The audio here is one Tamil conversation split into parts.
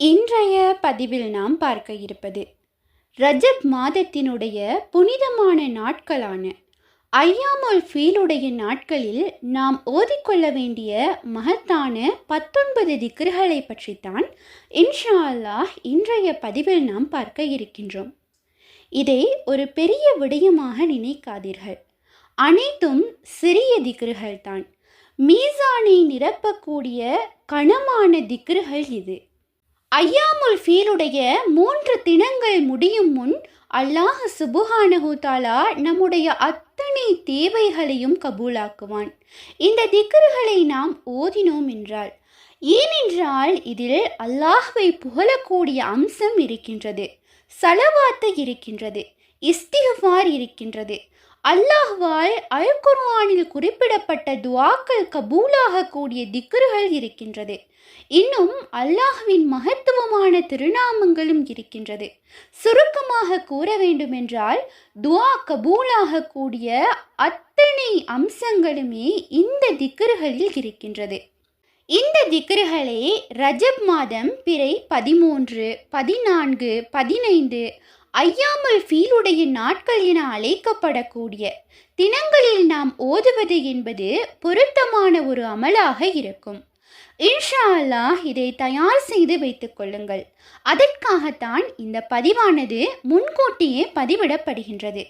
இன்றைய பதிவில் நாம் பார்க்க இருப்பது ரஜப் மாதத்தினுடைய புனிதமான நாட்களான ஐயாமுல் ஃபீலுடைய நாட்களில் நாம் ஓதிக்கொள்ள வேண்டிய மகத்தான பத்தொன்பது திக்ருகளை பற்றித்தான் இன்ஷா அல்லாஹ் இன்றைய பதிவில் நாம் பார்க்க இருக்கின்றோம். இதை ஒரு பெரிய விடயமாக நினைக்காதீர்கள். அனைத்தும் சிறிய திக்ருகள் தான் மீசானை நிரப்பக்கூடிய கனமான திக்ருகள் இது. ஐயாமுல் ஃபீலுடைய மூன்று தினங்கள் முடியும் முன் அல்லாஹ் சுபுஹானஹு தாலா நம்முடைய அத்தனை தேவைகளையும் கபூலாக்குவான். இந்த திக்கர்களை நாம் ஓதினோம் என்றால் ஏனென்றால் இதில் அல்லாஹ்வை புகழக்கூடிய அம்சம் இருக்கின்றது சலவாத்து இருக்கின்றது இஸ்திகஃபார் இருக்கின்றது அல்லாஹ்வால் அல் குர்ஆனில் குறிப்பிடப்பட்ட துவாக்கள் கபூலாகக்கூடிய திக்ருகள் இருக்கின்றது. இன்னும் அல்லாஹ்வின் மகத்துவமான திருநாமங்களும் இருக்கின்றது. சுருக்கமாக கூற வேண்டுமென்றால் துவா கபூலாக கூடிய அத்தனை அம்சங்களுமே இந்த திக்ருகளில் இருக்கின்றது. இந்த திக்ருகளே ரஜப் மாதம் பிறை பதிமூன்று பதினான்கு பதினைந்து ஐயாமல் ஃபீலுடைய நாட்கள் என அழைக்கப்படக்கூடிய தினங்களில் நாம் ஓதுவது என்பது பொருத்தமான ஒரு அமலாக இருக்கும். இன்ஷா அல்லாஹ் இதை தயார் செய்து வைத்துக் கொள்ளுங்கள். அதற்காகத்தான் இந்த பதிவானது முன்கூட்டியே பதிவிடப்படுகின்றது.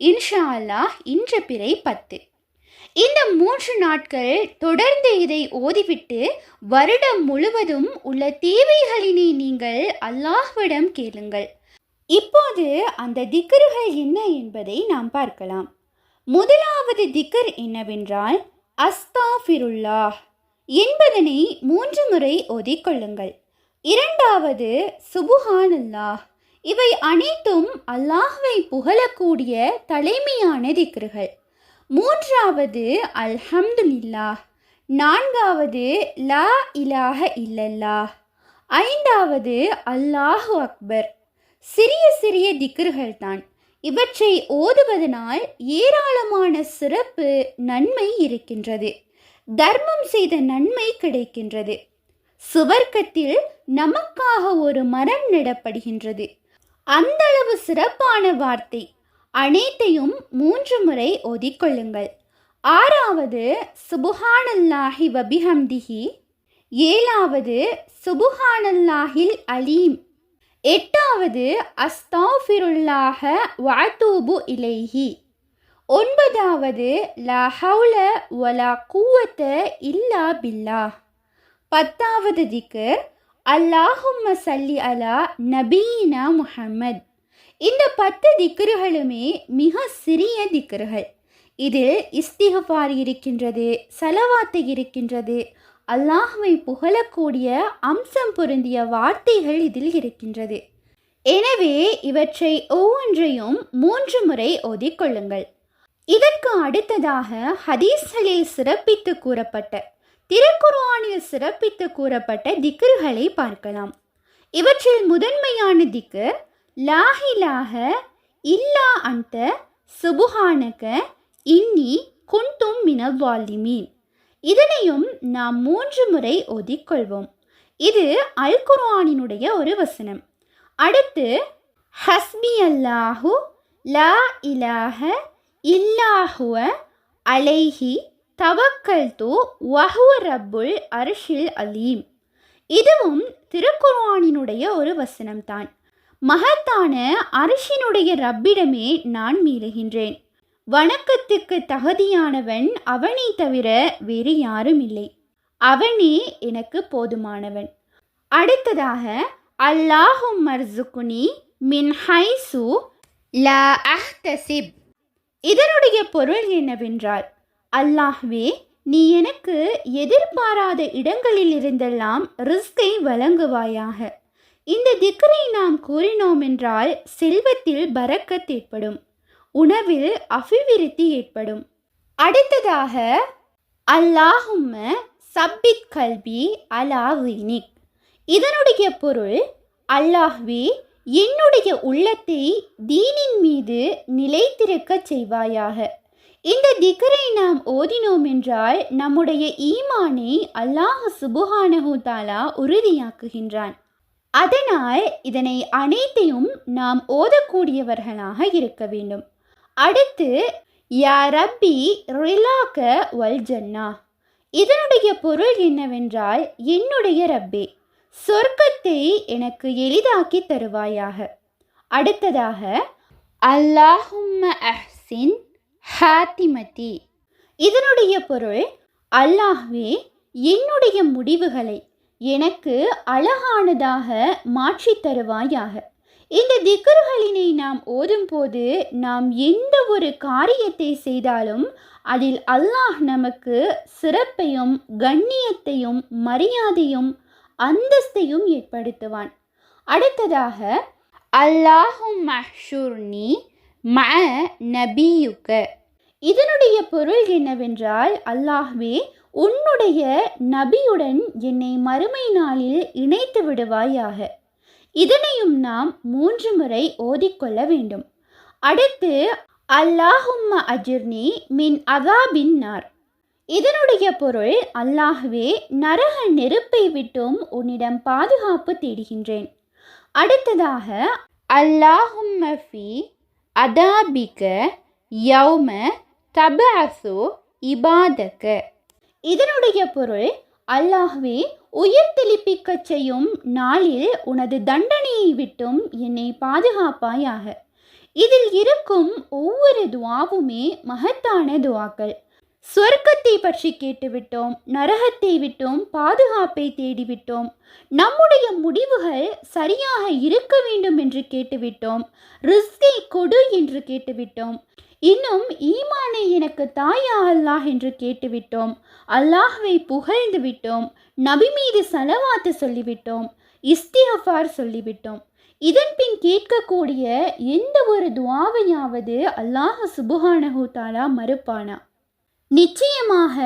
இன்ஷா அல்லாஹ் இன்று பிறை பத்து. இந்த மூன்று நாட்கள் தொடர்ந்து இதை ஓதிவிட்டு வருடம் முழுவதும் உள்ள தேவைகளினை நீங்கள் அல்லாஹ்விடம் கேளுங்கள். இப்போது அந்த திக்கர்கள் என்ன என்பதை நாம் பார்க்கலாம். முதலாவது திக்கர் என்னவென்றால் அஸ்தாஃபிருல்லாஹ். என்பதனை மூன்று முறை ஓதிக்கொள்ளுங்கள் இரண்டாவது சுபுஹானுல்லாஹ். இவை அனைத்தும் அல்லாஹ்வை புகழக்கூடிய தலைமையான திக்ருகள் மூன்றாவது அல்ஹம்துலில்லாஹ். நான்காவது லா இலாஹ இல்லல்லாஹ். ஐந்தாவது அல்லாஹு அக்பர். சிறிய சிறிய திக்ருகள் தான் இவற்றை ஓதுவதனால் ஏராளமான சிறப்பு நன்மை இருக்கின்றது. தர்மம் செய்த நன்மை கிடைக்கின்றது. சுவர்க்கத்தில் நமக்காக ஒரு மரம் நடப்படுகின்றது. அந்த அளவு சிறப்பான வார்த்தை. அனைத்தையும் மூன்று முறை ஓதிக்கொள்ளுங்கள். ஆறாவது சுபுஹானல்லாஹி வபிஹம்திஹி ஏழாவது சுபுஹானல்லாஹில் அலீம் எட்டாவது அஸ்தாஃபிருல்லாஹ வாத்தூபு இலைஹி. ஒன்பதாவது லா ஹவுல வலா கூவத்த இல்லா பில்லா பத்தாவது திக்கர் அல்லாஹும்ம சல்லி அலா நபீனா முஹம்மத். இந்த பத்து திக்கர்களுமே மிக சிறிய திக்கர்கள் இதில் இஸ்திகபார் இருக்கின்றது சலவாத்து இருக்கின்றது அல்லாஹுவை புகழக்கூடிய அம்சம் பொருந்திய வார்த்தைகள் இதில் இருக்கின்றது. எனவே இவற்றை ஒவ்வொன்றையும் மூன்று முறை ஓதிக்கொள்ளுங்கள் இதற்கு அடுத்ததாக ஹதீஸ்களில் சிறப்பித்து கூறப்பட்ட திருக்குர்ஆனில் சிறப்பித்து கூறப்பட்ட திக்ருகளை பார்க்கலாம். இவற்றில் முதன்மையான திக்கு லாஹிலாக இல்லா அந்த சுபுஹானக இன்னி குன்தும் மினவாலிமீன் இதனையும் நாம் மூன்று முறை ஒதிக்கொள்வோம். இது அல் குர்ஆனினுடைய ஒரு வசனம். அடுத்து ஹஸ்பி அல்லாஹு லா இலாஹ இல்லாஹுவ அலைஹி தவக்கல் தூ வஹுவ ரப்புல் அர்ஷில் அலீம். இதுவும் திருக்குர்ஆனினுடைய ஒரு வசனம்தான். மகத்தான அரிசினுடைய ரப்பிடமே நான் மீறுகின்றேன். வணக்கத்துக்கு தகுதியானவன் அவனை தவிர வேறு யாரும் இல்லை அவனே எனக்கு போதுமானவன். அடுத்ததாக அல்லாஹும் மர்சுகுனி மின் ஹைசு ல அஹ்தசிப். இதனுடைய பொருள் என்னவென்றால் அல்லாஹ்வே நீ எனக்கு எதிர்பாராத இடங்களில் இருந்தெல்லாம் ரிஸ்கை வழங்குவாயாக. இந்த திக்கரை நாம் கூறினோம் என்றால் செல்வத்தில் பறக்கத் ஏற்படும். உணவில் அபிவிருத்தி ஏற்படும். அடுத்ததாக அல்லாஹும்ம சப்பித் கல்வி அலாஹினிக் இதனுடைய பொருள் அல்லாஹ்வே என்னுடைய உள்ளத்தை தீனின் மீது நிலைத்திருக்கச் செய்வாயாக. இந்த திகரை நாம் ஓதினோம் என்றால் நம்முடைய ஈமானை அல்லாஹ் சுபுஹானஹு தாலா உறுதியாக்குகின்றான். அதனால் இதனை அனைத்தையும் நாம் ஓதக்கூடியவர்களாக இருக்க வேண்டும். அடுத்து யா ரப்பி ரிலாக்க வல் ஜன்னா. இதனுடைய பொருள் என்னவென்றால் என்னுடைய ரப்பே சொர்க்கத்தை எனக்கு எளிதாக்கி தருவாயாக. அடுத்ததாக அல்லாஹும் அஹ்சின் ஹாத்திமதி. இதனுடைய பொருள் அல்லாஹ்வே என்னுடைய முடிவுகளை எனக்கு அழகானதாக மாற்றித் தருவாயாக. இந்த திக்கர்களினை நாம் ஓதும்போது நாம் எந்த ஒரு காரியத்தை செய்தாலும் அதில் அல்லாஹ் நமக்கு சிறப்பையும் கண்ணியத்தையும் மரியாதையும் அந்தஸ்தையும் ஏற்படுத்துவான். அடுத்ததாக அல்லாஹும் மஹ்ஷூர்னி ம நபியுக்க. இதனுடைய பொருள் என்னவென்றால் அல்லாஹ்வே உன்னுடைய நபியுடன் என்னை மறுமை நாளில் இணைத்து விடுவாயாக. இதனையும் நாம் மூன்று முறை ஓதிக்கொள்ள வேண்டும். அடுத்து அல்லாஹும்ம அஜிர்னி மின் அதாபின் நார். இதனுடைய பொருள் அல்லாஹுவே நரக நெருப்பை விட்டும் உன்னிடம் பாதுகாப்பு தேடுகின்றேன். அடுத்ததாக அல்லாஹும்ம ஃபி அதாபிக யௌம தபஅசு இபாதக. இதனுடைய பொருள் அல்லாஹ்வே உயிர் தெளிப்பிக்கச் செய்யும் நாளில் உனது தண்டனையை விட்டும் என்னை பாதுகாப்பாயாக. இதில் இருக்கும் ஒவ்வொரு துவாவுமே மகத்தான துவாக்கள். சொர்க்கத்தை பற்றி கேட்டுவிட்டோம் நரகத்தை விட்டோம் பாதுகாப்பை தேடிவிட்டோம். நம்முடைய முடிவுகள் சரியாக இருக்க வேண்டும் என்று கேட்டுவிட்டோம் ரிஸ்கை கொடு என்று கேட்டுவிட்டோம். இன்னும் ஈமானை எனக்கு தாயா அல்லாஹ் என்று கேட்டுவிட்டோம். அல்லாஹ்வை புகழ்ந்து விட்டோம். நபி மீது சலவாத்து சொல்லிவிட்டோம். இஸ்திஹஃபார் சொல்லிவிட்டோம். இதன் பின் கேட்கக்கூடிய எந்த ஒரு துவாவையாவது அல்லாஹ் சுபுஹானஹு தாலா மறுப்பானா? நிச்சயமாக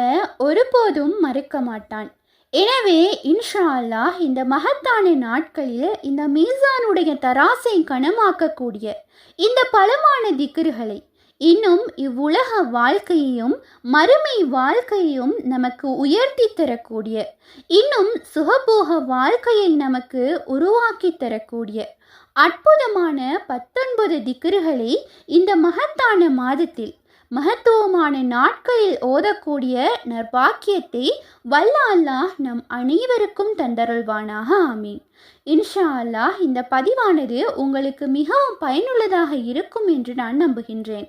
ஒருபோதும் மறுக்க மாட்டான். எனவே இன்ஷா அல்லாஹ் இந்த மகத்தான நாட்களில் இந்த மீசானுடைய தராசை கனமாக்கக்கூடிய இந்த பலமான திக்ருகளை இன்னும் இவ்வுலக வாழ்க்கையையும் மறுமை வாழ்க்கையையும் நமக்கு உயர்த்தி தரக்கூடிய இன்னும் சுகபோக வாழ்க்கையை நமக்கு உருவாக்கி தரக்கூடிய அற்புதமான பத்தொன்பது திக்ருகளை இந்த மகத்தான மாதத்தில் மகத்துவமான நாட்களில் ஓதக்கூடிய நற்பாக்கியத்தை வல்ல அல்லாஹ் நம் அனைவருக்கும் தந்தருள்வானாக. ஆமீன். இன்ஷா அல்லாஹ் இந்த பதிவானது உங்களுக்கு மிகவும் பயனுள்ளதாக இருக்கும் என்று நான் நம்புகின்றேன்.